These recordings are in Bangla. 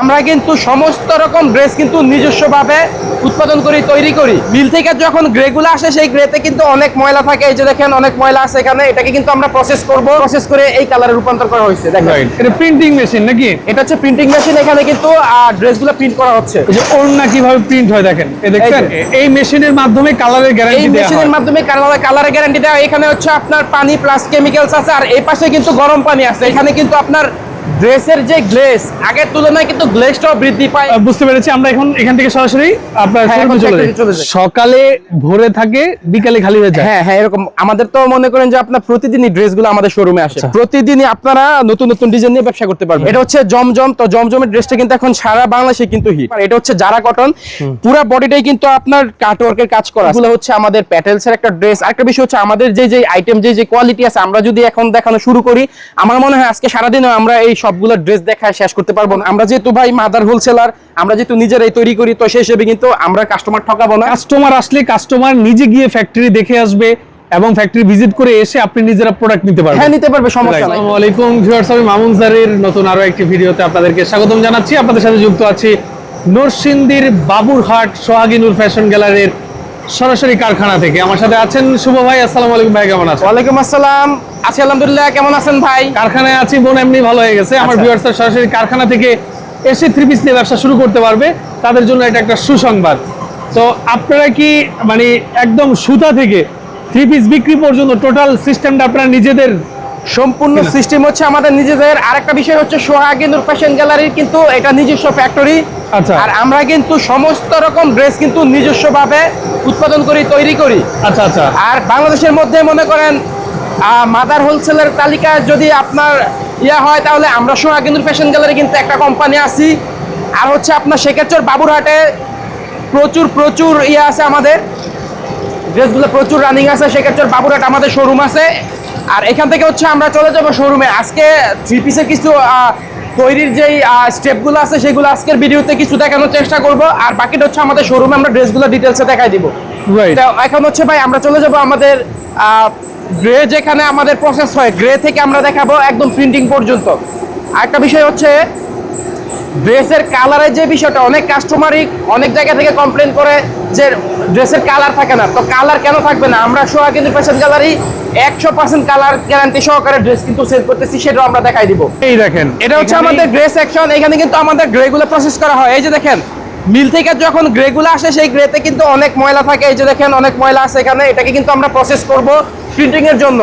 আমরা কিন্তু সমস্ত রকম ড্রেস কিন্তু নিজস্বভাবে উৎপাদন করি তৈরি করি। মিল থেকে যখন গ্রেগুলো আসে সেই গ্রেতে কিন্তু অনেক ময়লা থাকে। এই যে দেখেন অনেক ময়লা আছে এখানে। এটাকে কিন্তু আমরা প্রসেস করব। প্রসেস করে এই কালারে রূপান্তর করা হয়েছে। দেখেন। এটা প্রিন্টিং মেশিন নাকি? এটা হচ্ছে প্রিন্টিং মেশিন এখানে কিন্তু ড্রেসগুলো প্রিন্ট করা হচ্ছে। এই যে ওড়না কীভাবে প্রিন্ট হয় দেখেন? এ দেখছেন? এই এই মেশিনের মাধ্যমে কালারের এই গ্যারান্টি দেওয়া মেশিনের মাধ্যমে কালার কালারের গ্যারান্টি দেওয়া এখানে হচ্ছে আপনার পানি প্লাস কেমিক্যালস আছে আর এই পাশে কিন্তু গরম পানি আছে। এখানে কিন্তু আপনার ড্রেসের যে গ্লেজ আগের তুলনায় কিন্তু গ্লেজটাও বৃদ্ধি পায়। বুঝতে পেরেছি আমরা এখন এখান থেকে সরাসরি আপনার হ্যাঁ, চলে সকালে ভোরে থাকে বিকালে খালি হয়ে যায়। হ্যাঁ হ্যাঁ এরকম। আমাদের তো মনে করেন যে আপনার প্রতিদিনই ড্রেসগুলো আমাদের শোরুমে আসে। প্রতিদিনই আপনারা নতুন নতুন ডিজাইন নিয়ে ব্যবসা করতে পারবেন। এটা হচ্ছে জমজম তো জমজমের ড্রেসটা কিন্তু এখন সারা বাংলাদেশে কিন্তু হিট এটা হচ্ছে জারা কটন পুরো বডিটাই কিন্তু আপনার কাটওয়ার্কের কাজ করা। এগুলো হচ্ছে আমাদের প্যাটেলস এর একটা ড্রেস আরেকটা বিষয় হচ্ছে আমাদের যে যে আইটেম যে যে কোয়ালিটি আছে আমরা যদি এখন দেখানো শুরু করি আমার মনে হয় আজকে সারাদিন আমরা এই সবগুলো ড্রেস দেখায় শেষ করতে পারব না। আমরা যেহেতু ভাই মাদার হোলসেলার আমরা যেহেতু নিজেরাই তৈরি করি তো সেই হিসেবে কিন্তু আমরা কাস্টমার ঠকাবো না। কাস্টমার আসলে কাস্টমার নিজে গিয়ে ফ্যাক্টরি দেখে আসবে এবং ফ্যাক্টরি ভিজিট করে এসে আপনি নিজেরা প্রোডাক্ট নিতে পারবেন। হ্যাঁ নিতে পারবে সমস্যা নাই। আসসালামু আলাইকুম ভিউয়ার্স আমি মামুন স্যারের নতুন আরও একটি ভিডিওতে আপনাদেরকে স্বাগতম জানাচ্ছি। আপনাদের সাথে যুক্ত আছি নরসিংদীর বাবুরহাট সোহাগিনুর ফ্যাশন গ্যালারির সরাসরি কারখানা থেকে। আমার সাথে আছেন শুভ ভাই আসসালামু আলাইকুম ভাই কেমন আছেন? ওয়ালাইকুম আসসালাম। আছি আলহামদুলিল্লাহ। কেমন আছেন ভাই? কারখানায় আছি বোন এমনি ভালো হয়ে গেছে। আমার আচ্ছা। ভিউয়ার্সরা সরাসরি কারখানা থেকে এসে থ্রি পিস নিয়ে ব্যবসা শুরু করতে পারবে। তাদের জন্য এটা একটা সুসংবাদ। তো আপনারা কি মানে একদম সুতা থেকে থ্রি পিস বিক্রি পর্যন্ত টোটাল সিস্টেমটা আপনারা নিজেদের সম্পূর্ণ সিস্টেম হচ্ছে আমাদের নিজেদের। আরেকটা বিষয় হচ্ছে সোহাগিনুর ফ্যাশন গ্যালারির কিন্তু এটা নিজস্ব ফ্যাক্টরি আচ্ছা। আর আমরা কিন্তু সমস্ত রকম ড্রেস কিন্তু নিজস্বভাবে উৎপাদন করি তৈরি করি। আচ্ছা আচ্ছা। আর বাংলাদেশের মধ্যে মনে করেন মাদার হোলসেলের তালিকা যদি আপনার ইয়া হয় তাহলে আমরা সোহাগিনুর ফ্যাশন গ্যালারি কিন্তু একটা কোম্পানি আছি। আর হচ্ছে আপনার শেখেরচর বাবুরহাটে প্রচুর প্রচুর ইয়ে আছে আমাদের। ড্রেসগুলো প্রচুর রানিং আছে সেক্ষেত্রে বাবুরহাট আমাদের শোরুম আছে। আর এখান থেকে হচ্ছে আমরা চলে যাব শোরুমে আজকে থ্রি পিসের কিছু তৈরির যেই স্টেপগুলো আছে সেগুলো আজকের ভিডিওতে কিছু দেখানোর চেষ্টা করব। আর বাকিটা হচ্ছে আমাদের শোরুমে আমরা ড্রেসগুলো ডিটেলসে দেখাই দিব। এখন হচ্ছে ভাই আমরা চলে যাব আমাদের গ্রে যেখানে আমাদের প্রসেস হয় গ্রে থেকে আমরা দেখাবো একদম প্রিন্টিং পর্যন্ত। আর একটা বিষয় হচ্ছে ড্রেসের কালারের যে বিষয়টা অনেক কাস্টমারই অনেক জায়গা থেকে কমপ্লেন করে যে ড্রেসের কালার থাকে না। তো কালার কেন থাকবে না? আমরা সোহা কিন্তু ফ্যাশন গ্যালারি একশো পার্সেন্ট কালার গ্যারান্টি সহকারে ড্রেস কিন্তু সেল করতেছি সেটাও আমরা দেখাই দিব। এই দেখেন এটা হচ্ছে আমাদের গ্রে সেকশন এখানে কিন্তু আমাদের গ্রেগুলো প্রসেস করা হয়। এই যে দেখেন মিল থেকে যখন গ্রেগুলো আসে সেই গ্রেতে কিন্তু অনেক ময়লা থাকে। এই যে দেখেন অনেক ময়লা আছে এখানে। এটাকে কিন্তু আমরা প্রসেস করব প্রিন্টিং এর জন্য।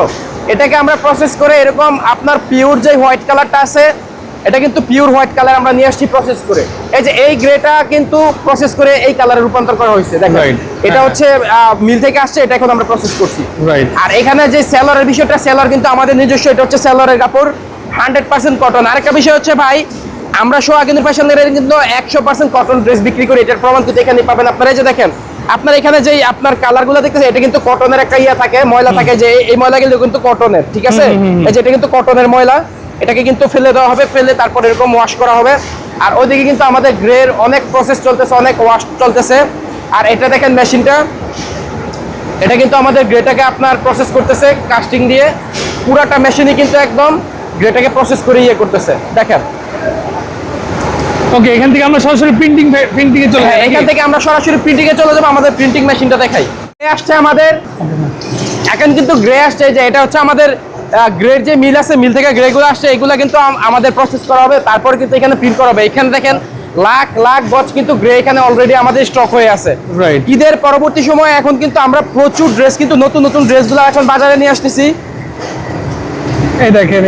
এটাকে আমরা প্রসেস করে এরকম আপনার পিওর যে হোয়াইট কালারটা আছে এটা কিন্তু পিওর হোয়াইট কালার আমরা নিয়ে আসছি প্রসেস করে। এই যে এই গ্রেটা কিন্তু প্রসেস করে এই কালারে রূপান্তর করা হয়েছে দেখেন। এটা হ্যাঁ। হচ্ছে মিল থেকে আসছে এটা এখন আমরা প্রসেস করছি। আর এখানে যে সেলরের বিষয়টা সেলর কিন্তু আমাদের নিজস্ব এটা হচ্ছে সেলরের কাপড় হান্ড্রেড পার্সেন্ট কটন আরেকটা বিষয় হচ্ছে ভাই আমরা সোয়া কিন্তু ফ্যাশন কিন্তু একশো পার্সেন্ট কটন ড্রেস বিক্রি করি এটার প্রমাণ কিন্তু এখানে পাবেন আপনারা। এই যে দেখেন আপনার এখানে যে আপনার কালারগুলো দেখতেছেন এটা কিন্তু কটনের একটা ইয়া থাকে ময়লা থাকে যে এই- এই ময়লাগুলো কিন্তু কটনের ঠিক আছে? এই যে এটা কিন্তু কটনের ময়লা। এটাকে কিন্তু ফেলে দেওয়া হবে ফেলে তারপর এরকম ওয়াশ করা হবে। আর ওইদিকে কিন্তু আমাদের গ্রের অনেক প্রসেস চলতেছে অনেক ওয়াশ চলতেছে। আর এটা দেখেন মেশিনটা। এটা কিন্তু আমাদের গ্রেটাকে আপনার প্রসেস করতেছে কাস্টিং দিয়ে। পুরাটা মেশিনই কিন্তু একদম গ্রেটাকে প্রসেস করে ইয়ে করতেছে। দেখেন। ওকে এখান থেকে আমরা সরাসরি প্রিন্টিং প্রিন্টিং এ চলে হ্যাঁ, যাই। এখান থেকে আমরা সরাসরি প্রিন্টিং এ চলে যাব আমাদের প্রিন্টিং মেশিনটা দেখাই। আসছে আমাদের। এখন কিন্তু গ্রে আসছে এই যে এটা হচ্ছে আমাদের গ্রেড যে মিল আছে মিল থেকে গ্রে গুলো আসছে এগুলো কিন্তু আমাদের প্রসেস করা হবে তারপর কিন্তু এখানে প্রিন্ট করা হবে। এখানে দেখেন লাখ লাখ গজ কিন্তু গ্রে এখানে অলরেডি আমাদের স্টক হয়ে আছে। ঈদের পরবর্তী সময় এখন কিন্তু আমরা প্রচুর ড্রেস কিন্তু নতুন নতুন ড্রেসগুলো এখন বাজারে নিয়ে আসতেছি। এই দেখেন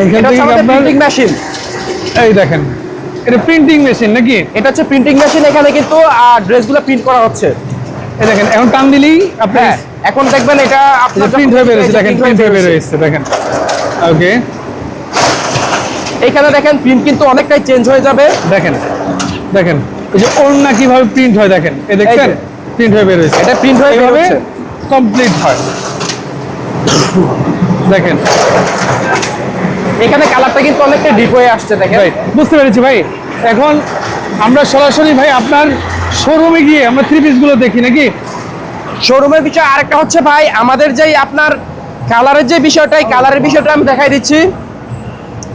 প্রিন্টিং মেশিন এই দেখেন এটা প্রিন্টিং মেশিন নাকি? এটা হচ্ছে প্রিন্টিং মেশিন এখানে কিন্তু ড্রেসগুলো প্রিন্ট করা হচ্ছে। এই দেখেন এখন টান দিলেই আপনি হ্যাঁ এখন দেখবেন এটা আপনার প্রিন্ট হয়ে বেরোচ্ছে দেখেন প্রিন্ট হয়ে। বেরোচ্ছে দেখেন। ওকে এখানে দেখেন প্রিন্ট কিন্তু অনেকটাই চেঞ্জ হয়ে যাবে। দেখেন দেখেন এই যে ওড়না কীভাবে প্রিন্ট হয় দেখেন এই দেখছেন? প্রিন্ট হয়ে বেরোচ্ছে এটা প্রিন্ট হয়ে এইভাবে কমপ্লিট হয়। দেখেন। এখানে কালারটা কিন্তু অনেকটা ডিপ হয়ে আসছে দেখেন। বুঝতে পেরেছি ভাই। এখন আমরা সরাসরি ভাই আপনার শোরুমে গিয়ে আমরা থ্রি পিসগুলো দেখি নাকি? শোরুমের বিষয় আরেকটা হচ্ছে ভাই আমাদের যেই আপনার কালারের যে বিষয়টা কালারের বিষয়টা আমি দেখাই দিচ্ছি।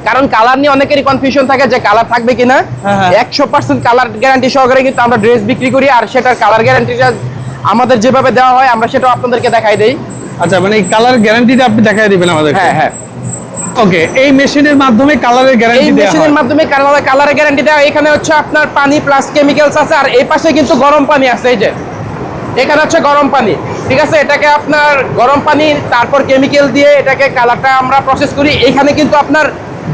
কারণ কালার নিয়ে অনেকেরই কনফিউশন থাকে যে কালার থাকবে কিনা। হ্যাঁ, হ্যাঁ। একশো পার্সেন্ট কালার গ্যারান্টি সহকারে কিন্তু আমরা ড্রেস বিক্রি করি আর সেটার কালার গ্যারান্টিটা আমাদের যেভাবে দেওয়া হয় আমরা সেটাও আপনাদেরকে দেখাই দেই। আচ্ছা মানে এই কালার গ্যারান্টিটা আপনি দেখাই দিবেন আমাদের হ্যাঁ হ্যাঁ। ওকে এই মেশিনের মাধ্যমে কালারের গ্যারান্টি দেওয়া মেশিনের মাধ্যমে কালার কালারের গ্যারান্টি দেওয়া। এখানে হচ্ছে আপনার পানি প্লাস কেমিক্যালস আছে আর এই পাশে কিন্তু গরম পানি আছে এই যে। এখানে হচ্ছে গরম পানি। ঠিক আছে এটাকে আপনার গরম পানি তারপর কেমিক্যাল দিয়ে এটাকে কালারটা আমরা প্রসেস করি। এখানে কিন্তু আপনার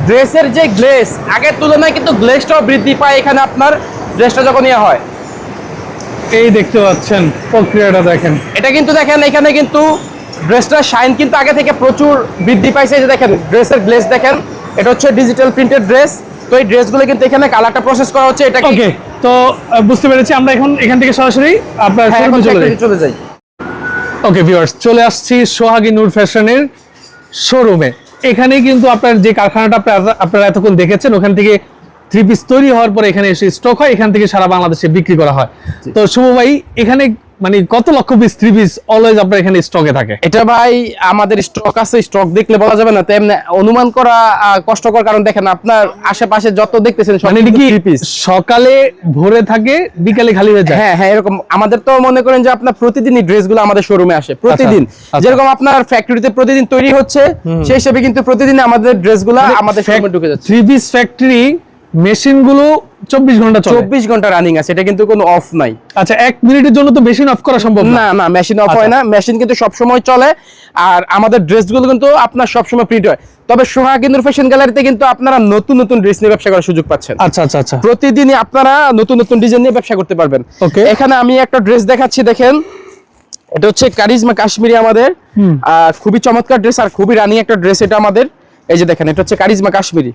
ড্রেসের যে গ্লেস আগের তুলনায় কিন্তু গ্লেসটাও বৃদ্ধি পায় এখানে আপনার ড্রেসটা যখন ইয়ে হয়। এই দেখতে পাচ্ছেন প্রক্রিয়াটা দেখেন। এটা কিন্তু দেখেন এখানে কিন্তু ড্রেসটার শাইন কিন্তু আগে থেকে প্রচুর বৃদ্ধি পাইছে। যে দেখেন ড্রেসের গ্লেস দেখেন এটা হচ্ছে ডিজিটাল প্রিন্টেড ড্রেস তো এই ড্রেসগুলো কিন্তু এখানে কালারটা প্রসেস করা হচ্ছে এটা ওকে তো বুঝতে পেরেছি আমরা এখন এখান থেকে সরাসরি আপনার হ্যাঁ চলে যাই। ওকে ভিউয়ার্স চলে আসছি সোহাগী নূর ফ্যাশনের শোরুমে এখানে কিন্তু আপনার যে কারখানাটা আপনারা আপনারা এতক্ষণ দেখেছেন ওখান থেকে থ্রি পিস তৈরি হওয়ার পর এখানে এসে স্টক হয় এখান থেকে সারা বাংলাদেশে বিক্রি করা হয়। তো শুভ ভাই এখানে মানে কত লক্ষ পিস থ্রি পিস অলওয়েজ আপনার এখানে স্টকে থাকে? এটা ভাই আমাদের স্টক আছে স্টক দেখলে বলা যাবে না তেমনি অনুমান করা কষ্টকর কারণ দেখেন আপনার আশেপাশে যত দেখতেছেন মানে কি সকালে ভোরে থাকে বিকালে খালি হয়ে যায়? হ্যাঁ হ্যাঁ এরকম আমাদের তো মনে করেন যে আপনার প্রতিদিনই ড্রেসগুলো আমাদের শোরুমে আসে প্রতিদিন। আচ্ছা। যেরকম আপনার ফ্যাক্টরিতে প্রতিদিন তৈরি হচ্ছে সেই হিসেবে কিন্তু প্রতিদিন আমাদের ড্রেসগুলো মানে আমাদের শোরুমে ঢুকে যাচ্ছে। থ্রি পিস ফ্যাক্টরি মেশিনগুলো চব্বিশ ঘণ্টা চব্বিশ ঘণ্টা রানিং আছে এটা কিন্তু কোনো অফ নাই। আচ্ছা এক মিনিটের জন্য তো মেশিন অফ করা সম্ভব না। না মেশিন অফ আচ্ছা। হয় না মেশিন কিন্তু সব সময় চলে। আর আমাদের ড্রেসগুলো কিন্তু আপনার সব সময় প্রিন্ট হয়। তবে সোহাগিন্দুর ফ্যাশন গ্যালারিতে কিন্তু আপনারা নতুন নতুন ড্রেস নিয়ে ব্যবসা করার সুযোগ পাচ্ছেন। আচ্ছা আচ্ছা আচ্ছা। প্রতিদিনই আপনারা নতুন নতুন ডিজাইন নিয়ে ব্যবসা করতে পারবেন। Okay. এখানে আমি একটা ড্রেস দেখাচ্ছি দেখেন। এটা হচ্ছে কারিজমা কাশ্মীরি আমাদের। খুবই চমৎকার ড্রেস আর খুবই রানিং একটা ড্রেস এটা আমাদের। এই যে দেখেন এটা হচ্ছে কারিজমা কাশ্মীরি।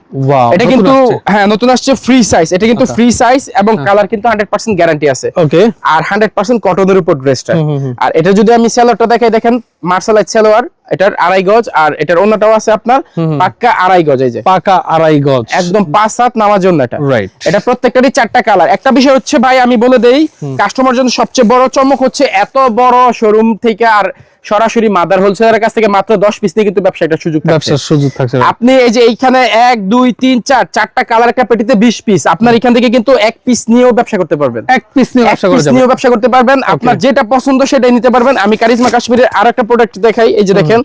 এটা কিন্তু আচ্ছা। হ্যাঁ নতুন আসছে ফ্রি সাইজ এটা কিন্তু ফ্রি সাইজ এবং কালার কিন্তু হান্ড্রেড পার্সেন্ট গ্যারান্টি আছে। ওকে আর হান্ড্রেড পার্সেন্ট কটনের উপর ড্রেসটা আর এটা যদি আমি সেলোয়ারটা দেখাই দেখেন মার্শালাইজ সেলোয়ার এটার আড়াই গজ আর এটার অন্যটাও আছে আপনার পাক্কা আড়াই গজ এই যে। পাকা আড়াই গজ। একদম পাঁচ সাত নামার জন্য এটা। Right. এটা প্রত্যেকটারই চারটা কালার একটা বিষয় হচ্ছে ভাই আমি বলে দেই কাস্টমার জন্য সবচেয়ে বড় চমক হচ্ছে এত বড় শোরুম থেকে আর সরাসরি মাদার হোলসেলারের কাছ থেকে মাত্র দশ পিস নিয়ে কিন্তু ব্যবসা একটা সুযোগ থাকছে। ব্যবসার সুযোগ থাকছে আপনি এই যে এইখানে এক দুই তিন চার চারটা কালার একটা পেটিতে বিশ পিস আপনার এখান থেকে কিন্তু এক পিস নিয়েও ব্যবসা করতে পারবেন। এক পিস নিয়ে ব্যবসা করা piece নিয়েও ব্যবসা করতে পারবেন। আপনার যেটা পছন্দ সেটাই নিতে পারবেন। আমি কারিজমা কাশ্মীরের আর একটা প্রোডাক্ট দেখাই। এই যে দেখেন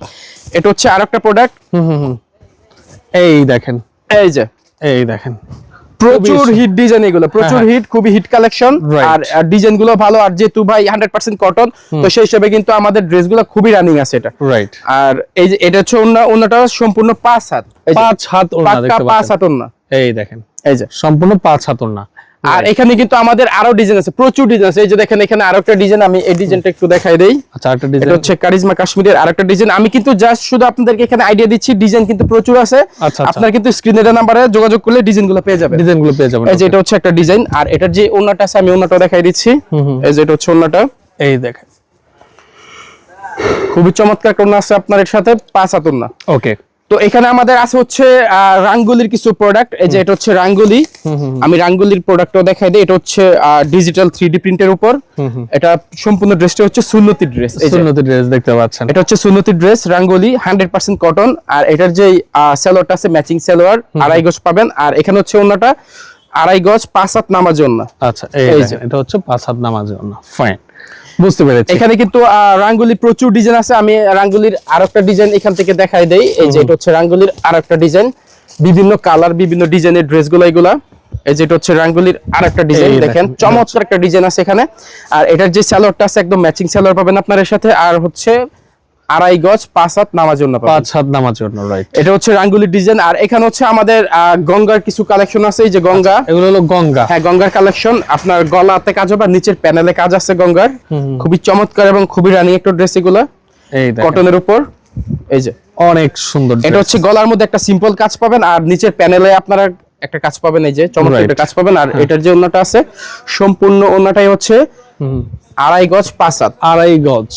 এটা হচ্ছে আর একটা প্রোডাক্ট এই দেখেন। এই যে। এই দেখেন। প্রচুর হিট ডিজাইন এগুলো প্রচুর হ্যাঁ, হিট খুবই হিট কালেকশন আর ডিজাইনগুলো ভালো আর যেহেতু ভাই হান্ড্রেড পার্সেন্ট কটন তো সেই হিসেবে কিন্তু আমাদের ড্রেসগুলো খুবই রানিং আছে এটা। রাইট আর এই যে এটা হচ্ছে অন্য অন্যটা সম্পূর্ণ পাঁচ হাত। পাঁচ হাত পাঁচ হাত অন্য এই দেখেন। এই যে। সম্পূর্ণ পাঁচ হাত ওড়না। আর এখানে কিন্তু আমাদের আরও ডিজাইন আছে প্রচুর ডিজাইন আছে। এই যে দেখেন এখানে আরও একটা ডিজাইন আমি এই ডিজাইনটা একটু দেখাই দেই। আচ্ছা একটা এটা হচ্ছে কারিজমা কাশ্মীরের আরেকটা ডিজাইন আমি কিন্তু জাস্ট শুধু আপনাদেরকে এখানে আইডিয়া দিচ্ছি ডিজাইন কিন্তু প্রচুর আছে। আচ্ছা। আপনার কিন্তু স্ক্রিনের নাম্বারে যোগাযোগ করলে ডিজাইনগুলো পেয়ে যাবেন। ডিজাইনগুলো পেয়ে যাবেন এই যে এটা হচ্ছে একটা ডিজাইন আর এটার যে ওন্নাটা আছে আমি ওন্নাটা দেখাই দিচ্ছি। এই যে এটা হচ্ছে ওন্নাটা এই দেখেন। খুবই চমৎকার ওন্না আছে আপনার এর সাথে পাঁচ হাত ওন্না ওকে তো এখানে আমাদের আছে হচ্ছে রাঙ্গুলির কিছু প্রোডাক্ট এই যে এটা হচ্ছে রাঙ্গুলি। আমি রাঙ্গুলির প্রোডাক্টও দেখাই দিই। এটা হচ্ছে ডিজিটাল থ্রি প্রিন্টের উপর। এটা সম্পূর্ণ ড্রেসটা হচ্ছে সুন্নতি ড্রেস সুন্নতি ড্রেস দেখতে পাচ্ছেন। এটা হচ্ছে সুন্নতি ড্রেস রাঙ্গুলি হান্ড্রেড পার্সেন্ট কটন আর এটার যে সেলোয়ারটা আছে ম্যাচিং সেলোয়ার আড়াই গজ পাবেন। আর এখানে হচ্ছে ওনাটা আড়াই গজ পাঁচ হাত নামার জন্য। আচ্ছা এই দেখেন, এটা হচ্ছে পাঁচ হাত নামাজের জন্য। ফাইন বুঝতে পেরেছি। এখানে কিন্তু রাঙ্গুলি প্রচুর ডিজাইন আছে। আমি রাঙ্গুলির আর একটা ডিজাইন এখান থেকে দেখাই দেই। এই যে এটা হচ্ছে রাঙ্গুলির আর একটা ডিজাইন বিভিন্ন কালার বিভিন্ন ডিজাইনের ড্রেসগুলো এগুলা। এই যে এটা হচ্ছে রাঙ্গুলির আর একটা ডিজাইন দেখেন চমৎকার একটা ডিজাইন আছে এখানে। আর এটার যে স্যালোয়ারটা আছে একদম ম্যাচিং স্যালোয়ার পাবেন আপনার এর সাথে। আর হচ্ছে আড়াই গজ পাঁচ হাত নামার জন্য পাঁচ হাত নামার জন্য রাইট এটা হচ্ছে রাঙ্গুলির ডিজাইন আর এখানে হচ্ছে আমাদের গঙ্গার কিছু কালেকশন আছে এই যে গঙ্গা। এগুলো হলো গঙ্গা। হ্যাঁ গঙ্গার কালেকশন আপনার গলাতে কাজ হবে নিচের প্যানেলে কাজ আছে গঙ্গার। খুবই চমৎকার এবং খুবই রানি একটা ড্রেস এগুলা। কটনের উপর। এই যে। অনেক সুন্দর এটা হচ্ছে গলার মধ্যে একটা সিম্পল কাজ পাবেন আর নিচের প্যানেলে আপনারা একটা কাজ পাবেন এই যে চমৎকার একটা কাজ পাবেন আর এটার যে ওন্নাটা আছে সম্পূর্ণ ওন্নাটাই হচ্ছে আড়াই গজ পাঁচ হাত। আড়াই গজ।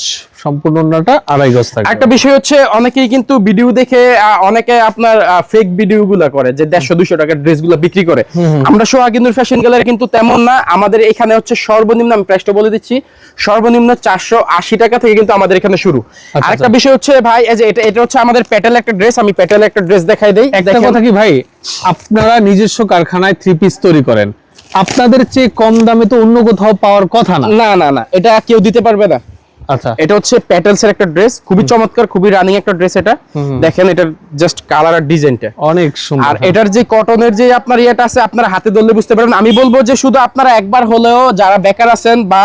সম্পূর্ণ ওড়নাটা আড়াই গজ থাকবে। একটা বিষয় হচ্ছে অনেকেই কিন্তু ভিডিও দেখে অনেকে আপনার ফেক ভিডিও গুলা করে যে দেড়শো দুশো টাকার ড্রেসগুলা বিক্রি করে। আমরা সোহাগিন্দুর ফ্যাশন গ্যালারি কিন্তু তেমন না। আমাদের এখানে হচ্ছে সর্বনিম্ন আমি প্রাইসটা বলে দিচ্ছি সর্বনিম্ন চারশো আশি টাকা থেকে কিন্তু আমাদের এখানে শুরু। আচ্ছা, আরেকটা বিষয় হচ্ছে ভাই যে এটা এটা হচ্ছে আমাদের প্যাটেল একটা ড্রেস আমি প্যাটেল একটা ড্রেস দেখাই দেই একটা কথা কি ভাই? আপনারা নিজস্ব কারখানায় থ্রি পিস তৈরি করেন। আপনাদের চেয়ে কম দামে তো অন্য কোথাও পাওয়ার কথা না। না না এটা কেউ দিতে পারবে না। আচ্ছা। এটা হচ্ছে প্যাটেলস এর একটা ড্রেস খুবই চমৎকার খুবই রানিং একটা ড্রেস এটা। দেখেন এটার জাস্ট কালার আর ডিজাইনটা অনেক সুন্দর আর এটার যে কটনের যে আপনার ইয়েটা আছে আপনারা হাতে ধরলে বুঝতে পারবেন। আমি বলব যে শুধু আপনারা একবার হলেও যারা বেকার আছেন বা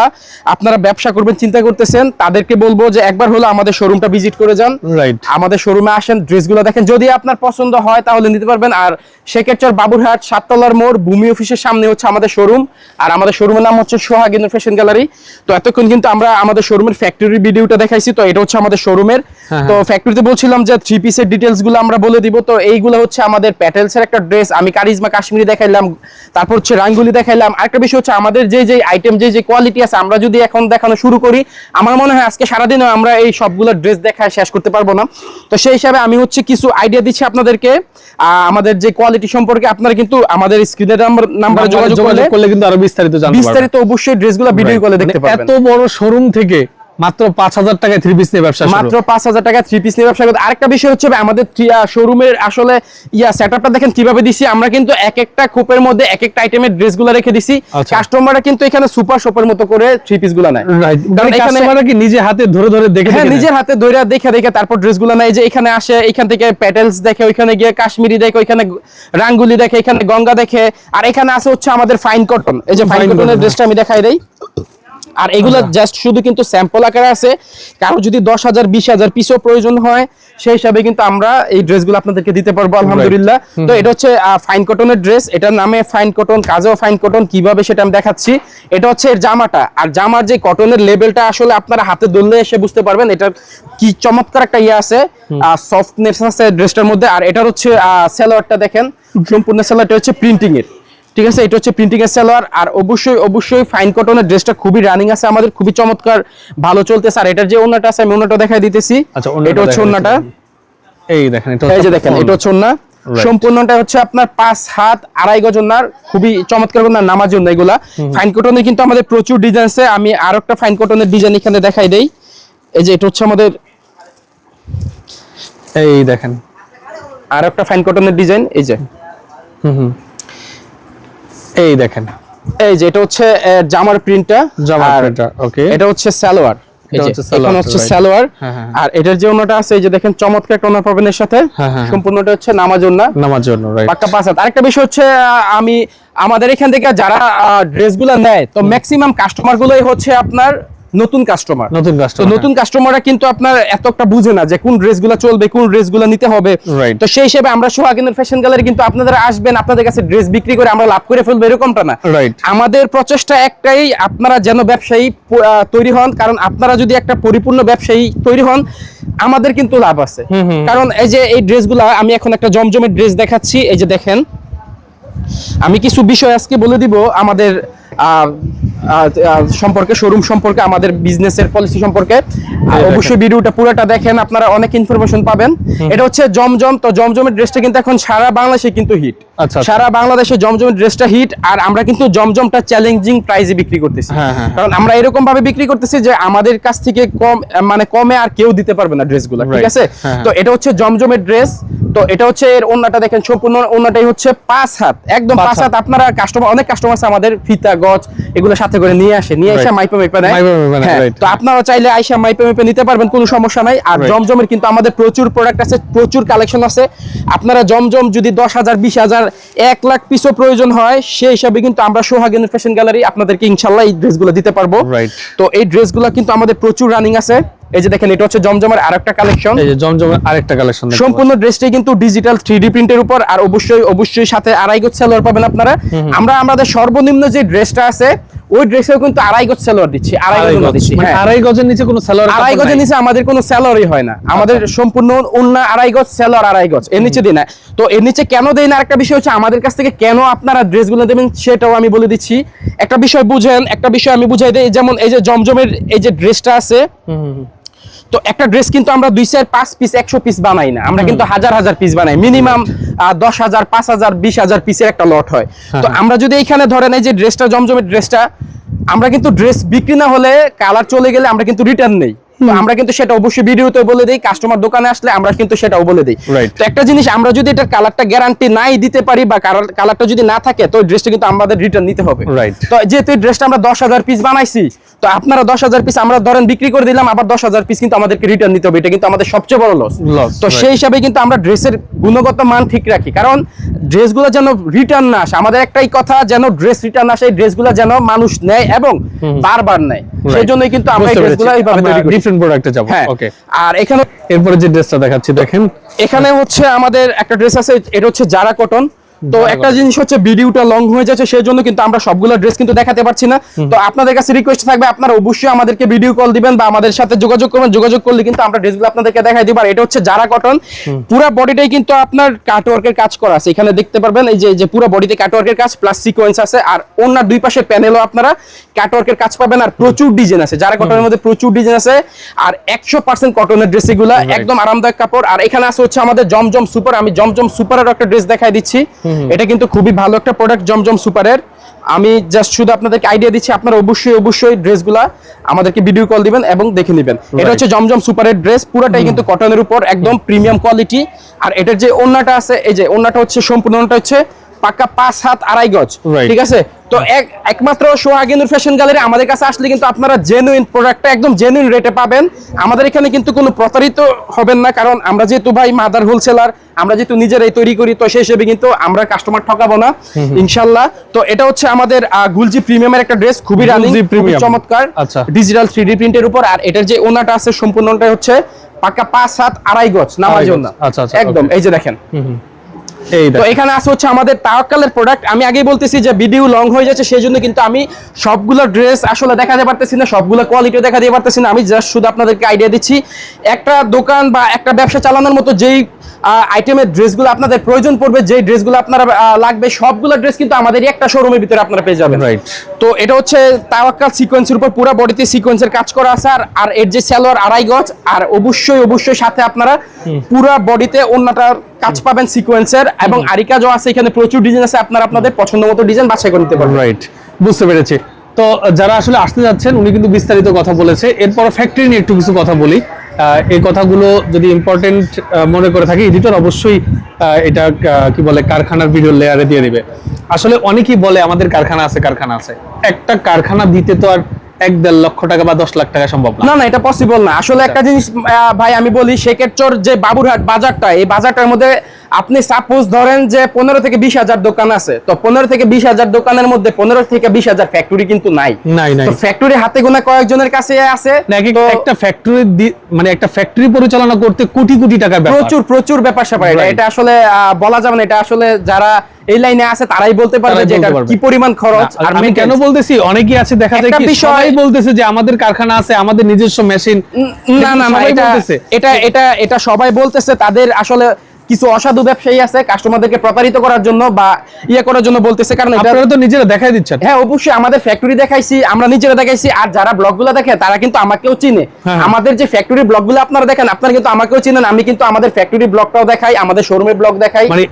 আপনারা ব্যবসা করবেন চিন্তা করতেছেন তাদেরকে বলব যে একবার হলো আমাদের শোরুমটা ভিজিট করে যান। রাইট আমাদের শোরুমে আসেন ড্রেসগুলো দেখেন। যদি আপনার পছন্দ হয় তাহলে নিতে পারবেন। আর শেখেরচর বাবুরহাট সাততলার মোড় ভূমি অফিসের সামনে হচ্ছে আমাদের শোরুম আর আমাদের শোরুমের নাম হচ্ছে সোহাগ ফ্যাশন গ্যালারি। তো এতক্ষণ কিন্তু আমরা আমাদের শোরুমের ফ্যাক্টরি ভিডিওটা দেখাইছি তো এটা হচ্ছে আমাদের শোরুমের হ্যাঁ, তো ফ্যাক্টরিতে বলছিলাম যে থ্রি পিসের ডিটেলসগুলো আমরা বলে দিব তো এইগুলো হচ্ছে আমাদের প্যাটেলস এর একটা ড্রেস আমি কারিজমা কাশ্মীরি দেখাইলাম তারপর হচ্ছে রাঙ্গুলি দেখাইলাম আরেকটা বিষয় হচ্ছে আমাদের যে যে আইটেম যে যে কোয়ালিটি আছে আমরা যদি এখন দেখানো শুরু করি আমার মনে হয় আজকে সারাদিনও আমরা এই সবগুলো ড্রেস দেখায় শেষ করতে পারব না। তো সেই হিসাবে আমি হচ্ছে কিছু আইডিয়া দিচ্ছি আপনাদেরকে। আমাদের যে কোয়ালিটি সম্পর্কে আপনারা কিন্তু আমাদের স্ক্রিনের নাম্বার যোগাযোগ করলে কিন্তু আরও বিস্তারিত বিস্তারিত অবশ্যই ড্রেসগুলো ভিডিও কলে মানে দেখতে পারবেন। এত বড় শোরুম থেকে মাত্র পাঁচ হাজার টাকায় থ্রি পিস নিয়ে ব্যবসা। মাত্র পাঁচ হাজার টাকা থ্রি পিস নিয়ে ব্যবসা করতে। আরেকটা বিষয় হচ্ছে আমাদের শোরুমের আসলে ইয়া সেটআপটা দেখেন কীভাবে দিছি আমরা কিন্তু এক একটা খোপের মধ্যে এক একটা আইটেমের ড্রেসগুলো রেখে দিছি। আচ্ছা। কাস্টমাররা কিন্তু এখানে সুপার শপের মতো করে থ্রি পিসগুলো নেয় কারণ মানে কি নিজে হাতে ধরে ধরে দেখে হ্যাঁ নিজের হাতে দইরা দেখে দেখে তারপর ড্রেসগুলো নেয়। যে এখানে আসে এখান থেকে প্যাটেলস দেখে ওইখানে গিয়ে কাশ্মীরি দেখে ওইখানে রাঙ্গুলি দেখে এখানে গঙ্গা দেখে। আর এখানে আছে হচ্ছে আমাদের ফাইন কটন এই যে ফাইন কটনের ড্রেসটা আমি দেখাই দেই। আর এগুলো জাস্ট শুধু কিন্তু স্যাম্পল আকারে আছে। কারও যদি দশ হাজার বিশ হাজার পিসও প্রয়োজন হয় সেই হিসাবে কিন্তু আমরা এই ড্রেসগুলো আপনাদেরকে দিতে পারব আলহামদুলিল্লাহ। তো এটা হচ্ছে ফাইন কটনের ড্রেস এটার নামে ফাইন কটন কাজেও ফাইন কটন কীভাবে সেটা আমি দেখাচ্ছি। এটা হচ্ছে এর জামাটা। আর জামার যে কটনের লেভেলটা আসলে আপনারা হাতে ধরলে এসে বুঝতে পারবেন এটার কি চমৎকার একটা ইয়ে আছে সফটনেস আছে ড্রেসটার মধ্যে। আর এটার হচ্ছে সেলোয়ারটা দেখেন সম্পূর্ণ সেলোয়ারটা হচ্ছে প্রিন্টিং এর ঠিক আছে এটা হচ্ছে প্রিন্টিং এর সালোয়ার। আর অবশ্যই অবশ্যই ফাইন কটনের ড্রেসটা খুবই রানিং আছে আমাদের খুবই চমৎকার ভালো চলতেছে। আর এটার যে ওন্নাটা আছে আমি ওন্নাটা দেখাই দিতেছি। আচ্ছা এটা হচ্ছে ওন্নাটা। এই দেখেন এটা এই যে দেখেন এটা হচ্ছে ওন্না। সম্পূর্ণটা হচ্ছে আপনার পাঁচ হাত আড়াই গজ ওন্নার খুবই চমৎকার ওন্নার নামাজ ওন্না এগুলা। ফাইন কটনের কিন্তু আমাদের প্রচুর ডিজাইন আছে। আমি আর একটা ফাইন কটনের ডিজাইন এখানে দেখাই দেই। এই যে এটা হচ্ছে আমাদের এই দেখেন। আর একটা ফাইন কটনের ডিজাইন এই যে। হুম হুম। এই দেখেন। এই যে এটা হচ্ছে জামার প্রিন্টটা জামার প্রিন্টটা ওকে এটা হচ্ছে সালোয়ার। এখানে হচ্ছে হ্যাঁ, হ্যাঁ। আর এটার যে ওনাটা আছে এই যে দেখেন চমৎকার একটা ওনা পাবেন এর সাথে। হ্যাঁ, হ্যাঁ। সম্পূর্ণটা হচ্ছে নামাজ ওনা। নামার জন্য রাইট পাক্কা পাঁচ আরেকটা বিষয় হচ্ছে আমি আমাদের এখান থেকে যারা ড্রেস ড্রেসগুলো নেয় তো ম্যাক্সিমাম কাস্টমার গুলোই হচ্ছে আপনার নতুন কাস্টমার নতুন কাস্টমার নতুন কাস্টমাররা কিন্তু আপনার এত একটা বুঝে না যে কোন ড্রেসগুলো চলবে কোন ড্রেসগুলো নিতে হবে. তো সেই হিসেবে আমরা সোহাগিনের ফ্যাশন গ্যালারি কিন্তু আপনারা আসবেন আপনাদের কাছে ড্রেস বিক্রি করে আমরা লাভ করে ফেলব এরকমটা না. আমাদের প্রচেষ্টা একটাই আপনারা যেন ব্যবসায়ী তৈরি হন কারণ আপনারা যদি একটা পরিপূর্ণ ব্যবসায়ী তৈরি হন আমাদের কিন্তু লাভ আছে। কারণ এই যে এই ড্রেসগুলা আমি এখন একটা জমজমের ড্রেস দেখাচ্ছি এই যে দেখেন। আমি কিছু বিষয় আজকে বলে দিব আমাদের সম্পর্কে শোরুম সম্পর্কে আমাদের বিজনেসের পলিসি সম্পর্কে। অবশ্যই ভিডিওটা পুরোটা দেখেন আপনারা অনেক ইনফরমেশন পাবেন। এটা হচ্ছে জমজম তো জমজমের ড্রেসটা কিন্তু এখন সারা বাংলাদেশে কিন্তু হিট আচ্ছা, আচ্ছা। সারা বাংলাদেশে জমজমের ড্রেসটা হিট আর আমরা কিন্তু জমজমটা চ্যালেঞ্জিং প্রাইসে বিক্রি করতেছি। হ্যাঁ, হ্যাঁ, কারণ আমরা এরকম ভাবে বিক্রি করতেছি যে আমাদের কাছ থেকে কম মানে কমে আর কেউ দিতে পারবে না ড্রেসগুলো ঠিক আছে? হ্যাঁ, তো এটা হচ্ছে জমজমের ড্রেস তো এটা হচ্ছে এর ওন্নাটা দেখেন সম্পূর্ণ ওন্নাটাই হচ্ছে পাঁচ হাত একদম পাঁচ হাত। আপনারা কাস্টমার অনেক কাস্টমার আছে আমাদের ফিতা গজ এগুলো সাথে করে নিয়ে আসে নিয়ে এসে. মাইপা মাইপা নেয়। হ্যাঁ. তো আপনারা চাইলে আইসা মাইপা মাইপা নিতে পারবেন কোনো সমস্যা নাই। আর জমজমের কিন্তু আমাদের প্রচুর প্রোডাক্ট আছে প্রচুর কালেকশন আছে। আপনারা জমজম যদি দশ হাজার বিশ হাজার এক লাখ পিসও প্রয়োজন হয় সেই হিসাবে কিন্তু আমরা সোহাগেন ফ্যাশন গ্যালারি আপনাদেরকে ইনশাল্লাহ এই ড্রেসগুলো দিতে পারব। তো এই ড্রেসগুলো কিন্তু আমাদের প্রচুর রানিং আছে। এই যে দেখেন এটা হচ্ছে জমজমের আরেকটা কালেকশন এই যে জমজমের আরেকটা কালেকশন সম্পূর্ণ ড্রেসটাই কিন্তু ডিজিটাল থ্রি ডি প্রিন্টের উপর আর অবশ্যই অবশ্যই সাথে আড়াই গোছ সেলোয়ার পাবেন আপনারা। আমরা আমাদের সর্বনিম্ন যে ড্রেসটা আছে ওই ড্রেসেও কিন্তু আড়াই গজ সেলোয়ার দিচ্ছি আড়াই গজ। দিচ্ছি মানে হ্যাঁ। আড়াই গজের নিচে কোনো সালোয়ার আড়াই গজের নিচে আমাদের কোনো স্যালারি হয় না। আমাদের সম্পূর্ণ উন্না আড়াই গজ স্যালার আড়াই গজ এর নিচে দিই না। তো এর নিচে কেন দেই না? একটা বিষয় হচ্ছে আমাদের কাছ থেকে কেন আপনারা ড্রেসগুলো দেবেন সেটাও আমি বলে দিচ্ছি। একটা বিষয় বুঝেন একটা বিষয় আমি বুঝাই দিই। যেমন এই যে জমজমের এই যে ড্রেসটা আছে তো একটা ড্রেস কিন্তু আমরা দুই চার পাঁচ পিস একশো পিস বানাই না। আমরা কিন্তু হাজার হাজার পিস বানাই। মিনিমাম দশ হাজার পাঁচ হাজার বিশ হাজার পিসের একটা লট হয়। তো আমরা যদি এখানে ধরেন এই যে ড্রেসটা জমজমের ড্রেসটা আমরা কিন্তু ড্রেস বিক্রি না হলে কালার চলে গেলে আমরা কিন্তু রিটার্ন নেই। আমরা কিন্তু সেটা অবশ্যই ভিডিওতে বলে দিই কাস্টমার দোকানে আসলে আমরা কিন্তু সেটাও বলে দিই। তো একটা জিনিস আমরা যদি এটার কালারটা গ্যারান্টি নাই দিতে পারি বা কালারটা যদি না থাকে তো ড্রেসটা কিন্তু আমাদের রিটার্ন নিতে হবে। তো যেহেতু এই ড্রেসটা আমরা দশ হাজার পিস বানাইছি তো আপনারা দশ হাজার পিস আমরা ধরেন বিক্রি করে দিলাম আবার দশ হাজার পিস কিন্তু আমাদেরকে রিটার্ন নিতে হবে। এটা কিন্তু আমাদের সবচেয়ে বড় লস তো সেই হিসাবে কিন্তু আমরা ড্রেসের গুণগত মান ঠিক রাখি। কারণ ড্রেসগুলো যেন রিটার্ন না আসে আমাদের একটাই কথা যেন ড্রেস রিটার্ন আসে এই ড্রেসগুলো যেন মানুষ নেয় এবং বারবার নেয়। সেই জন্যই কিন্তু আমরা এই ড্রেসগুলো এইভাবে তৈরি করি। ডিফারেন্ট প্রোডাক্টে যাব। ওকে আর এখানে এরপরে যে ড্রেসটা দেখাচ্ছি দেখেন। এখানে হচ্ছে আমাদের একটা ড্রেস আছে এটা হচ্ছে জারা কটন তো একটা জিনিস হচ্ছে ভিডিওটা লং হয়ে যাচ্ছে সেই জন্য কিন্তু আমরা সবগুলো ড্রেস কিন্তু দেখাতে পারছি না। তো আপনাদের কাছে রিকোয়েস্ট থাকবে আপনারা অবশ্যই আমাদেরকে ভিডিও কল দিবেন বা আমাদের সাথে যোগাযোগ করবেন। যোগাযোগ করলে কিন্তু আমরা ড্রেসগুলো আপনাদেরকে দেখাই দিব। আর এটা হচ্ছে জারা কটন পুরো বডিটাই কিন্তু আপনার কাটওয়ার্কের কাজ করা আছে। এখানে দেখতে পারবেন এই যে যে পুরো বডিতে কাটওয়ার্কের কাজ প্লাস সিকোয়েন্স আছে। আর ওনার দুই পাশে প্যানেলও আপনারা কাটওয়ার্কের কাজ পাবেন। আর প্রচুর ডিজাইন আছে। জারা কটনের মধ্যে প্রচুর ডিজাইন আছে। আর একশো পার্সেন্ট কটনের ড্রেস এগুলা একদম আরামদায়ক কাপড়। আর এখানে আছে হচ্ছে আমাদের জমজম সুপার আমি জমজম সুপারের একটা ড্রেস দেখাই দিচ্ছি। এটা কিন্তু খুবই ভালো একটা প্রোডাক্ট জমজম সুপারের। আমি জাস্ট শুধু আপনাদেরকে আইডিয়া দিচ্ছি আপনারা অবশ্যই অবশ্যই ড্রেসগুলা আমাদেরকে ভিডিও কল দিবেন এবং দেখে নেবেন। এটা হচ্ছে জমজম সুপারের ড্রেস পুরোটাই কিন্তু কটনের উপর একদম প্রিমিয়াম কোয়ালিটি আর এটার যে ওন্নাটা আছে এই যে ওন্নাটা হচ্ছে সম্পূর্ণটা হচ্ছে পাক্কা পাঁচ হাত আড়াই গজ ঠিক আছে? তো এক একমাত্র সোহাগিনুর ফ্যাশন গ্যালারি আমাদের কাছে আসলে কিন্তু আপনারা জেনুইন প্রোডাক্টটা একদম জেনুইন রেটে পাবেন। আমাদের এখানে কিন্তু কোনো প্রতারিত হবেন না কারণ আমরা যেহেতু ভাই মাদার হোলসেলার আমরা যেহেতু নিজেরাই তৈরি করি তো সেই হিসেবে কিন্তু আমরা কাস্টমার ঠকাবো না ইনশাল্লাহ। তো এটা হচ্ছে আমাদের গুলজি প্রিমিয়ামের একটা ড্রেস খুবই রানিং। চমৎকার। ডিজিটাল থ্রি প্রিন্টের উপর আর এটার যে ওনাটা আছে সম্পূর্ণটা হচ্ছে পাক্কা পাঁচ হাত আড়াই গজ আড়াই আচ্ছা, আচ্ছা, একদম এই যে দেখেন। তো এখানে আছে হচ্ছে আমাদের তাওয়াক্কালের প্রোডাক্ট আমি আগেই বলতেছি যে ভিডিও লং হয়ে যাচ্ছে সেই জন্য কিন্তু আমি সবগুলো ড্রেস আসলে দেখাতে পারতেছি না সবগুলো কোয়ালিটি দেখাতে পারতেছি না। আমি জাস্ট শুধু আপনাদেরকে আইডিয়া দিচ্ছি একটা দোকান বা একটা ব্যবসা চালানোর মতো যেই আইটেমের ড্রেসগুলো আপনাদের প্রয়োজন পড়বে যেই ড্রেসগুলো আপনারা লাগবে সবগুলো ড্রেস কিন্তু আমাদের একটা শোরুমের ভিতরে আপনারা পেয়ে যাবেন। Right. তো এটা হচ্ছে তাওয়াক্কাল সিকোয়েন্সের উপর পুরো বডিতে সিকোয়েন্সের কাজ করা আছে আর আর এর যে সালোয়ার আড়াই গজ আর অবশ্যই অবশ্যই সাথে আপনারা পুরো বডিতে অন্যটার কাজ পাবেন সিকোয়েন্সের এবং আরি কাজও আছে এখানে প্রচুর ডিজাইন আছে আপনারা আপনাদের পছন্দ মতো ডিজাইন বাছাই করে নিতে পারবেন। রাইট বুঝতে পেরেছি। তো যারা আসলে আসতে যাচ্ছেন উনি কিন্তু বিস্তারিত কথা বলেছে। এরপর ফ্যাক্টরি নিয়ে একটু কিছু কথা বলি। এই কথাগুলো যদি ইম্পর্টেন্ট মনে করে থাকি এডিটর অবশ্যই এটা কি বলে কারখানার ভিডিও লেয়ারে দিয়ে দিবে। আসলে অনেকেই বলে আমাদের কারখানা আছে কারখানা আছে। একটা কারখানা দিতে তো আর এক দেড় লক্ষ টাকা বা দশ লাখ টাকা সম্ভব না। না এটা পসিবল না। আসলে একটা জিনিস আহ, ভাই আমি বলি শেখেরচর যে বাবুরহাট বাজারটা এই বাজারটার মধ্যে আপনি সাপোজ ধরেন যে পনেরো থেকে বিশ হাজার দোকান আছে তো পনেরো থেকে বিশ হাজার দোকানের মধ্যে পনেরো থেকে বিশ হাজার ফ্যাক্টরি কিন্তু নাই। নাই, নাই। ফ্যাক্টরি হাতে গোনা কয়েকজনের কাছে আছে একটা ফ্যাক্টরি মানে একটা ফ্যাক্টরি পরিচালনা করতে কোটি কোটি ব্যাপার। প্রচুর প্রচুর ব্যাপার স্যাপার এটা। আসলে বলা যাবে না এটা আসলে যারা এই লাইনে আছে তারাই বলতে পারবে যে এটা কি পরিমাণ খরচ। আর আমি কেন বলতেছি? অনেকেই আছে দেখা যায় কি সবাই বলতেছে যে আমাদের কারখানা আছে আমাদের নিজস্ব মেশিন না না না। এটা এটা এটা সবাই বলতেছে তাদের আসলে কিছু অসাধু ব্যবসায়ী আছে কাস্টমারদেরকে প্রতারিত করার জন্য বা ইয়ে করার জন্য বলতেছে কারণ আপনারা তো নিজেরা দেখাই দিচ্ছেন। হ্যাঁ অবশ্যই আমাদের ফ্যাক্টরি দেখাইছি আমরা নিজেরা দেখাইছি আর যারা ব্লগগুলো দেখে তারা কিন্তু আমাকেও চিনে। হ্যাঁ। আমাদের যে ফ্যাক্টরি ব্লগগুলো আপনারা দেখেন আপনারা কিন্তু আমাকেও চিনেন আমি কিন্তু আমাদের ফ্যাক্টরি ব্লগটাও দেখাই আমাদের শোরুমের ব্লগ দেখাই। মানে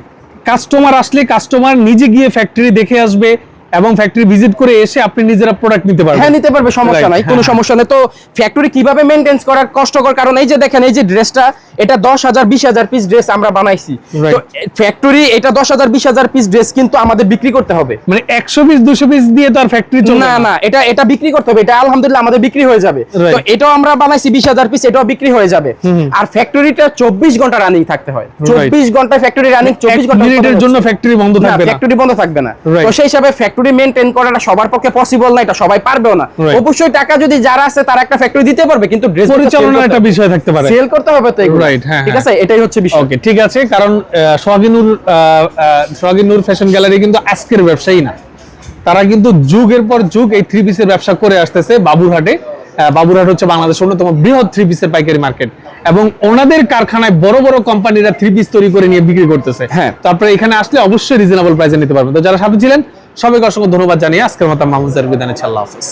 কাস্টমার আসলে কাস্টমার নিজে গিয়ে ফ্যাক্টরি দেখে আসবে এবং ফ্যাক্টরি ভিজিট করে এসে আপনি নিজেরা প্রোডাক্ট নিতে পারবেন। হ্যাঁ নিতে পারবে সমস্যা নাই কোনো হ্যাঁ। সমস্যা নেই। তো ফ্যাক্টরি কীভাবে মেনটেন্স করার কষ্টকর কারণ এই যে দেখেন এই যে ড্রেসটা এটা দশ হাজার বিশ হাজার পিস ড্রেস আমরা বানাইছি। তো ফ্যাক্টরি এটা দশ হাজার বিশ হাজার পিস ড্রেস কিন্তু আমাদের বিক্রি করতে হবে। মানে একশো পিস দুশো পিস দিয়ে তো আর ফ্যাক্টরি চলবে না না। এটা এটা বিক্রি করতে হবে এটা আলহামদুলিল্লাহ আমাদের বিক্রি হয়ে যাবে। তো এটাও আমরা বানাইছি বিশ হাজার পিস এটাও বিক্রি হয়ে যাবে। আর ফ্যাক্টরিটা চব্বিশ ঘণ্টা রানিং থাকতে হয়। চব্বিশ ঘণ্টা ফ্যাক্টরি রানিং চব্বিশ ঘণ্টা মিনিটের জন্য ফ্যাক্টরি বন্ধ থাকবে না। ফ্যাক্টরি বন্ধ থাকবে না. তো সেই হিসাবে ফ্যাক্টরি ফ্যাক্টরি মেনটেন করাটা সবার পক্ষে পসিবল না এটা সবাই পারবেও না। অবশ্যই টাকা যদি যারা আছে তারা একটা ফ্যাক্টরি দিতে পারবে কিন্তু ড্রেস পরিচালনা একটা বিষয় থাকতে পারে। সেল করতে হবে তো এগুলো। রাইট হ্যাঁ ঠিক হ্যাঁ। আছে? এটাই হচ্ছে বিষয়। ওকে ঠিক আছে কারণ সোহাগিনুর সোহাগিনুর ফ্যাশন গ্যালারি কিন্তু আজকের ব্যবসায়ী না। তারা কিন্তু যুগের পর যুগ এই থ্রি পিসের ব্যবসা করে আসতেছে বাবুরহাটে। বাবুরহাট হচ্ছে বাংলাদেশের অন্যতম বৃহৎ থ্রি পিসের পাইকারি মার্কেট এবং ওনাদের কারখানায় বড় বড় কোম্পানিরা থ্রি পিস তৈরি করে নিয়ে বিক্রি করতেছে। হ্যাঁ। তারপরে এখানে আসলে অবশ্যই রিজনেবল প্রাইসে নিতে পারবেন। তো যারা সাথে ছিলেন সবাইকে অসংখ্য ধন্যবাদ জানিয়ে আজকের মতো মাহমুদ জারুবিদানে আল্লাহ হাফিজ।